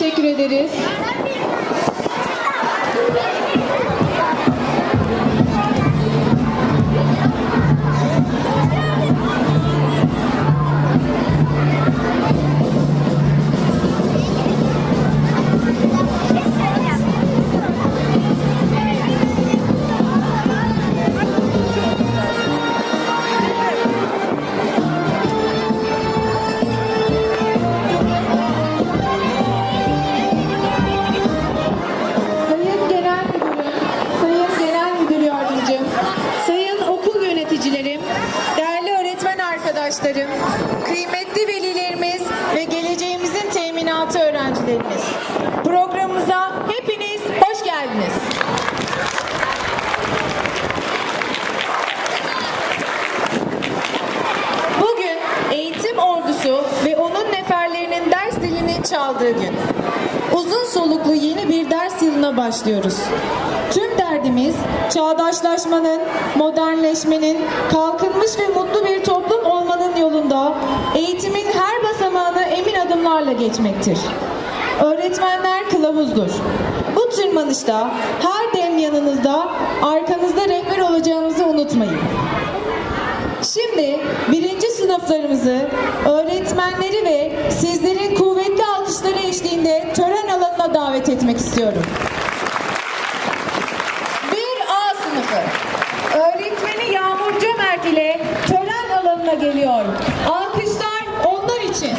Teşekkür ederiz. Öğrencilerimiz. Programımıza hepiniz hoş geldiniz. Bugün eğitim ordusu ve onun neferlerinin ders dilini çaldığı gün. Uzun soluklu yeni bir ders yılına başlıyoruz. Tüm derdimiz çağdaşlaşmanın, modernleşmenin, kalkınmış ve mutlu bir toplum olmanın yolunda eğitimin her basamağını emin adımlarla geçmektir. Öğretmenler kılavuzdur. Bu tırmanışta her dem yanınızda, arkanızda rehber olacağımızı unutmayın. Şimdi birinci sınıflarımızı, öğretmenleri ve sizlerin kuvvetli alkışları eşliğinde tören alanına davet etmek istiyorum. Bir A sınıfı. Öğretmeni Yağmur Cömert ile tören alanına geliyor. Alkışlar onlar için.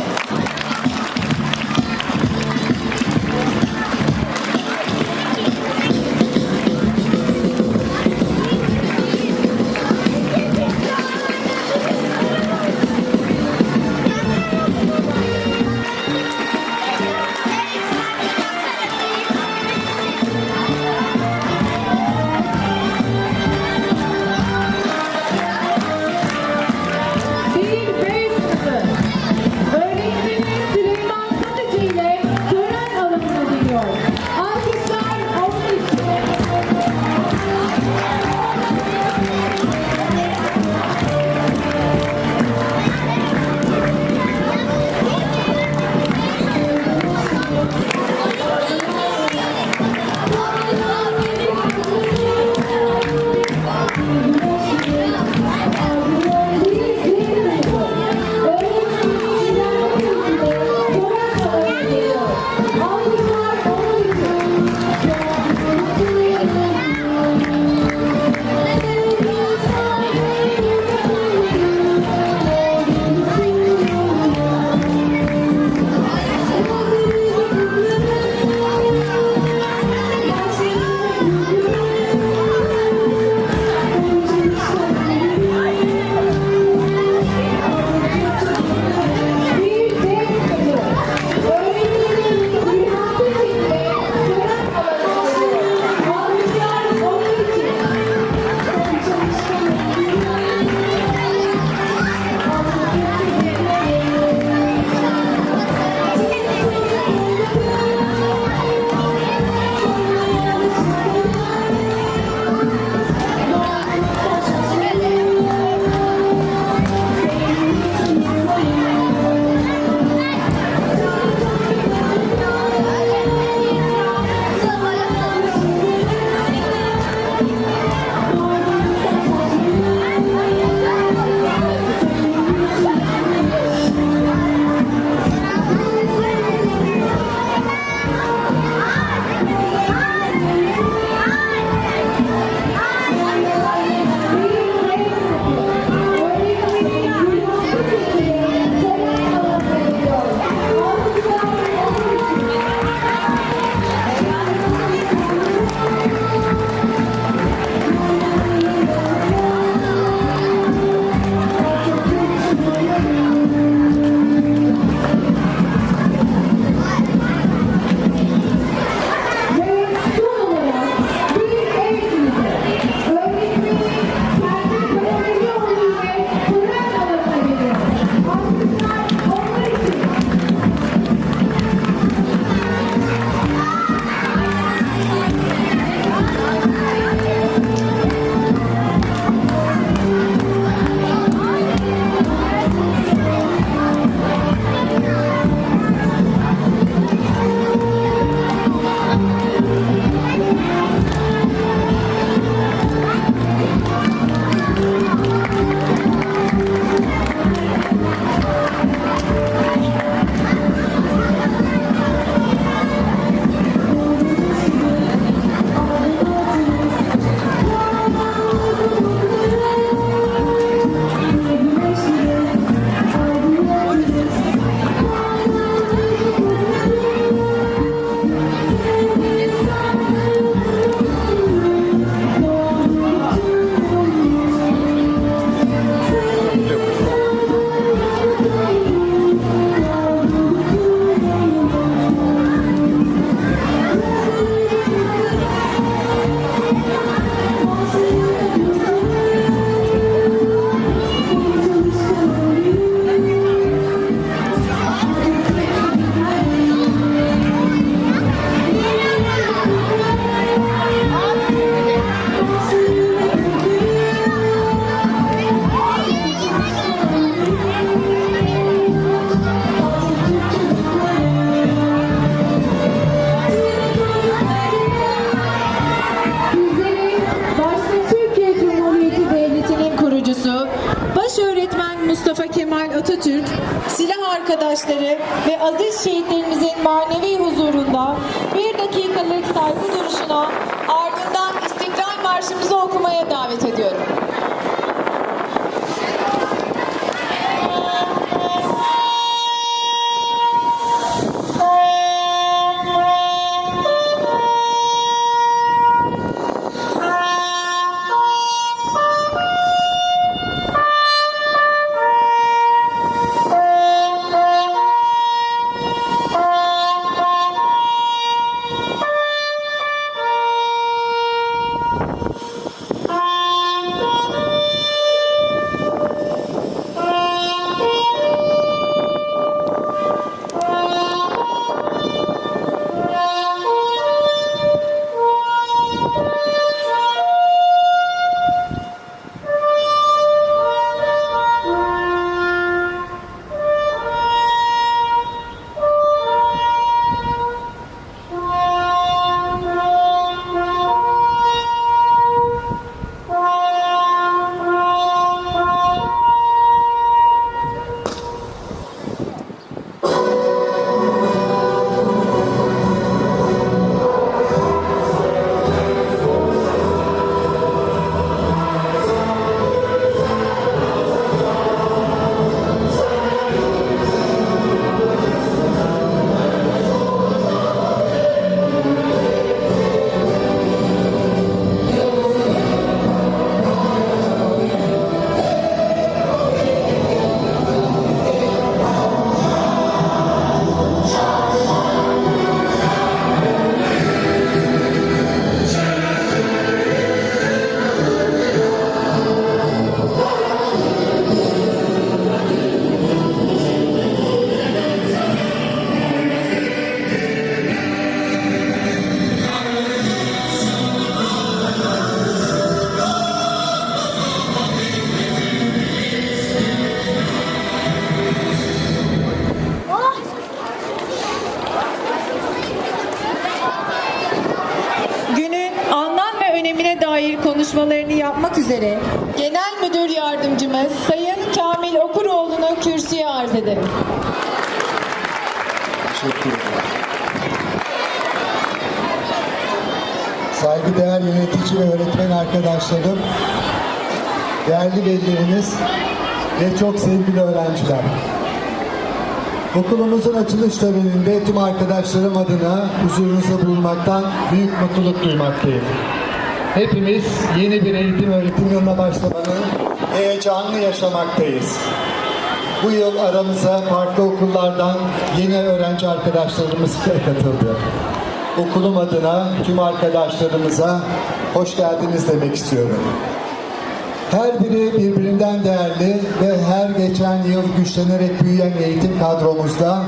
Okumaya davet ediyorum. Konuşmalarını yapmak üzere Genel Müdür Yardımcımız Sayın Kamil Okuroğlu'nu kürsüye arz ederim. Saygıdeğer yönetici ve öğretmen arkadaşlarım, değerli velilerimiz ve çok sevgili öğrenciler. Okulumuzun açılış töreninde tüm arkadaşlarım adına huzurunuzda bulunmaktan büyük mutluluk duymaktayım. Hepimiz yeni bir eğitim öğretim yılına başlamanın heyecanını yaşamaktayız. Bu yıl aramıza farklı okullardan yeni öğrenci arkadaşlarımız katıldı. Okulum adına tüm arkadaşlarımıza hoş geldiniz demek istiyorum. Her biri birbirinden değerli ve her geçen yıl güçlenerek büyüyen eğitim kadromuzda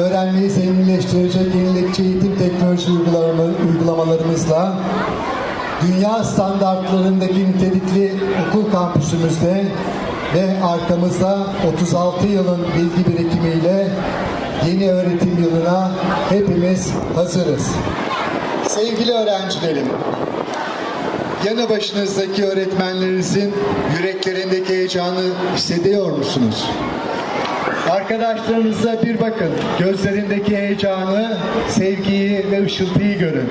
öğrenmeyi zenginleştirecek yenilikçi eğitim teknoloji uygulama- uygulamalarımızla dünya standartlarındaki nitelikli okul kampüsümüzde ve arkamızda 36 yılın bilgi birikimiyle yeni öğretim yılına hepimiz hazırız. Sevgili öğrencilerim, yanı başınızdaki öğretmenlerinizin yüreklerindeki heyecanı hissediyor musunuz? Arkadaşlarınıza bir bakın. Gözlerindeki heyecanı, sevgiyi ve ışıltıyı görün.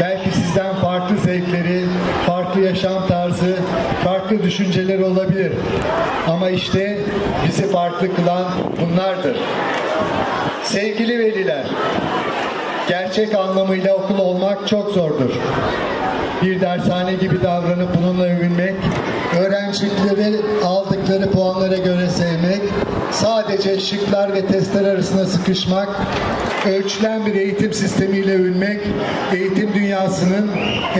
Belki sizden farklı zevkleri, farklı yaşam tarzı, farklı düşünceler olabilir. Ama işte bizi farklı kılan bunlardır. Sevgili veliler, gerçek anlamıyla okul olmak çok zordur. Bir dershane gibi davranıp bununla övünmek, öğrencileri aldıkları puanlara göre sevmek, sadece şıklar ve testler arasında sıkışmak, ölçülen bir eğitim sistemiyle övünmek, eğitim dünyasının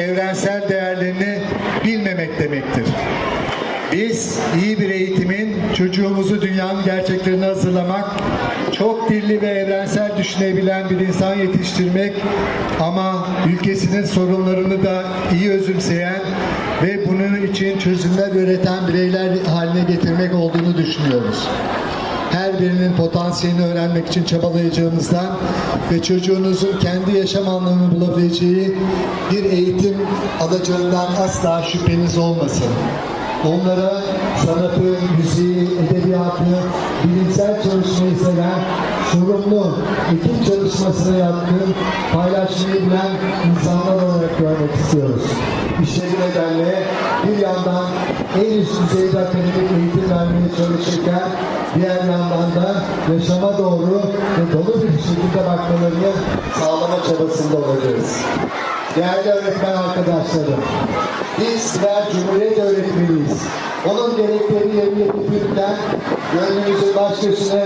evrensel değerlerini bilmemek demektir. Biz iyi bir eğitimin çocuğumuzu dünyanın gerçeklerine hazırlamak, çok dilli ve evrensel düşünebilen bir insan yetiştirmek ama ülkesinin sorunlarını da iyi özümseyen ve bunun için çözümler üreten bireyler haline getirmek olduğunu düşünüyoruz. Her birinin potansiyelini öğrenmek için çabalayacağımızdan ve çocuğunuzun kendi yaşam anlamını bulabileceği bir eğitim alacağından asla şüpheniz olmasın. Onlara sanatı, müziği, edebiyatı, bilimsel çalışmayı seven, sorumlu, ekip çalışmasına yatkın, paylaşmayı bilen insanlar olarak görmek istiyoruz. İşte bu nedenle bir yandan en üst düzeyde akademik eğitim vermeye çalışırken diğer yandan da yaşama doğru ve dolu bir şekilde bakmalarını sağlama çabasında olacağız. Değerli öğretmen arkadaşlarım, biz birer Cumhuriyet öğretmeniyiz. Onun gerekleri yerine getirirken gönlümüzün baş köşesine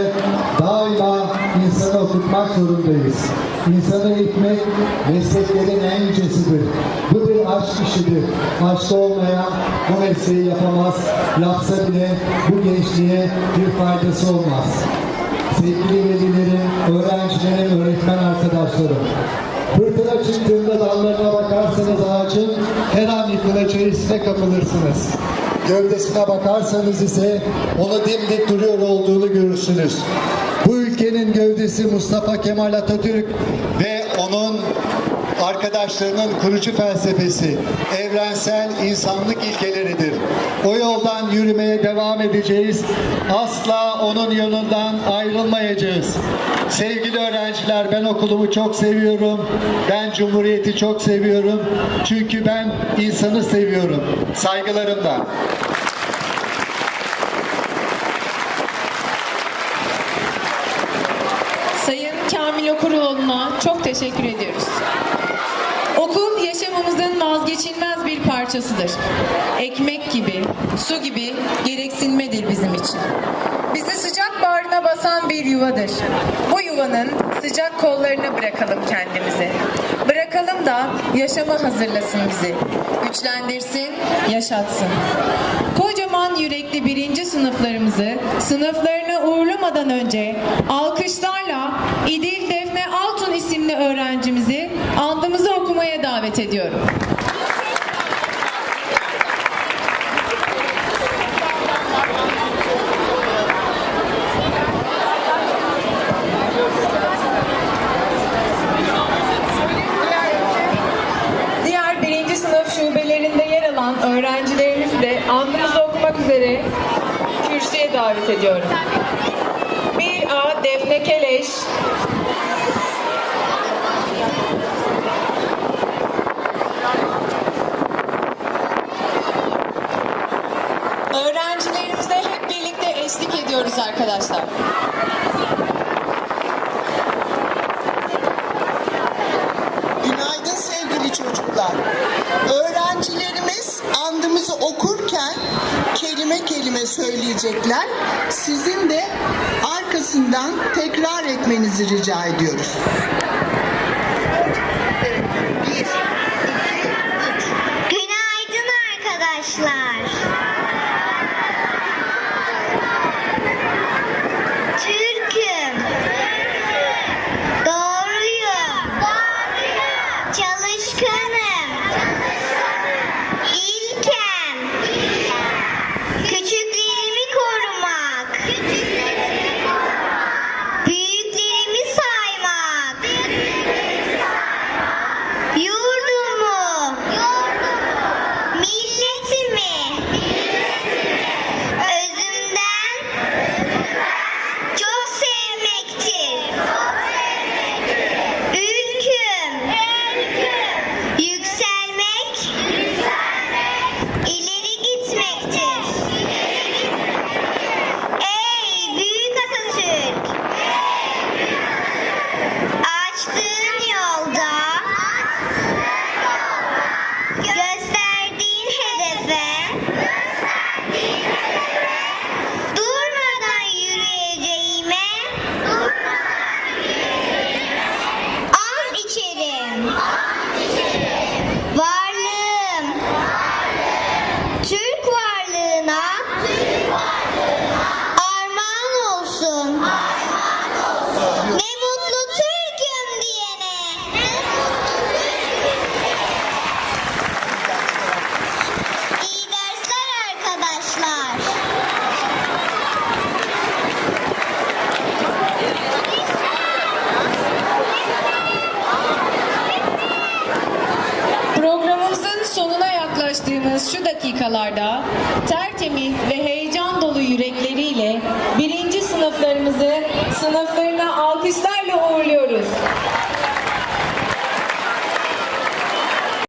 daima insanı okutmak zorundayız. İnsanı eğitmek mesleklerin en yücesidir. Bu bir aşk işidir. Aşk olmayan bu mesleği yapamaz. Yapsa bile bu gençliğe bir faydası olmaz. Sevgili velilerim, öğrencilerim, öğretmen arkadaşlarım. Fırtına çıktığında dallarına bakarsanız ağacın her an yıkılacağı hissine kapılırsınız. Gövdesine bakarsanız ise onu dimdik duruyor olduğunu görürsünüz. Bu ülkenin gövdesi Mustafa Kemal Atatürk ve onun arkadaşlarının kurucu felsefesi evrensel insanlık ilkeleridir. O yoldan yürümeye devam edeceğiz. Asla onun yolundan ayrılmayacağız. Sevgili öğrenciler ben okulumu çok seviyorum. Ben Cumhuriyeti çok seviyorum. Çünkü ben insanı seviyorum. Saygılarımla. Sayın Kamil Okuroğlu'na çok teşekkür ediyoruz. Yaşamımızın vazgeçilmez bir parçasıdır. Ekmek gibi, su gibi gereksinmedir bizim için. Bizi sıcak bağrına basan bir yuvadır. Bu yuvanın sıcak kollarına bırakalım kendimizi. Bırakalım da yaşama hazırlasın bizi. Güçlendirsin, yaşatsın. Kocaman yürekli birinci sınıflarımızı sınıflarına uğurlamadan önce alkışlarla İdil Defne Altun isimli öğrencimizi okumaya davet ediyorum. Diğer birinci sınıf şubelerinde yer alan öğrencilerimizi de andımızı okumak üzere kürsüye davet ediyorum. 1A Defne Keleş, eşlik ediyoruz arkadaşlar. Günaydın sevgili çocuklar. Öğrencilerimiz andımızı okurken kelime kelime söyleyecekler. Sizin de arkasından tekrar etmenizi rica ediyoruz.